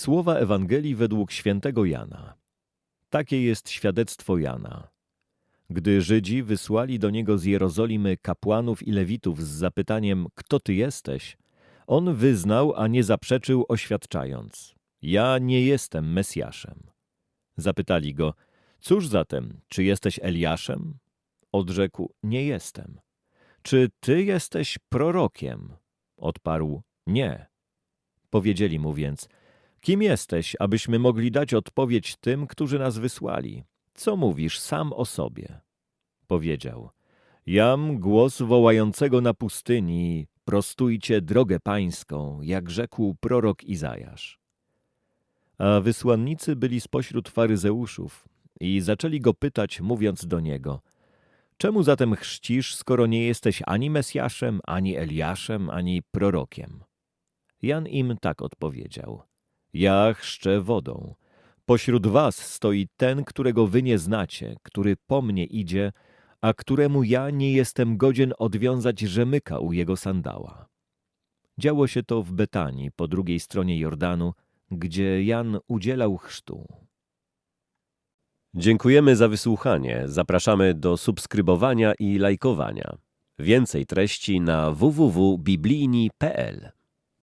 Słowa Ewangelii według świętego Jana. Takie jest świadectwo Jana. Gdy Żydzi wysłali do niego z Jerozolimy kapłanów i lewitów z zapytaniem, kto ty jesteś, on wyznał, a nie zaprzeczył, oświadczając, ja nie jestem Mesjaszem. Zapytali go, cóż zatem, czy jesteś Eliaszem? Odrzekł, nie jestem. Czy ty jesteś prorokiem? Odparł, nie. Powiedzieli mu więc, kim jesteś, abyśmy mogli dać odpowiedź tym, którzy nas wysłali? Co mówisz sam o sobie? Powiedział, jam głos wołającego na pustyni, prostujcie drogę pańską, jak rzekł prorok Izajasz. A wysłannicy byli spośród faryzeuszów i zaczęli go pytać, mówiąc do niego, czemu zatem chrzcisz, skoro nie jesteś ani Mesjaszem, ani Eliaszem, ani prorokiem? Jan im tak odpowiedział, ja chrzczę wodą. Pośród was stoi ten, którego wy nie znacie, który po mnie idzie, a któremu ja nie jestem godzien odwiązać rzemyka u jego sandała. Działo się to w Betanii, po drugiej stronie Jordanu, gdzie Jan udzielał chrztu. Dziękujemy za wysłuchanie. Zapraszamy do subskrybowania i lajkowania. Więcej treści na www.biblijni.pl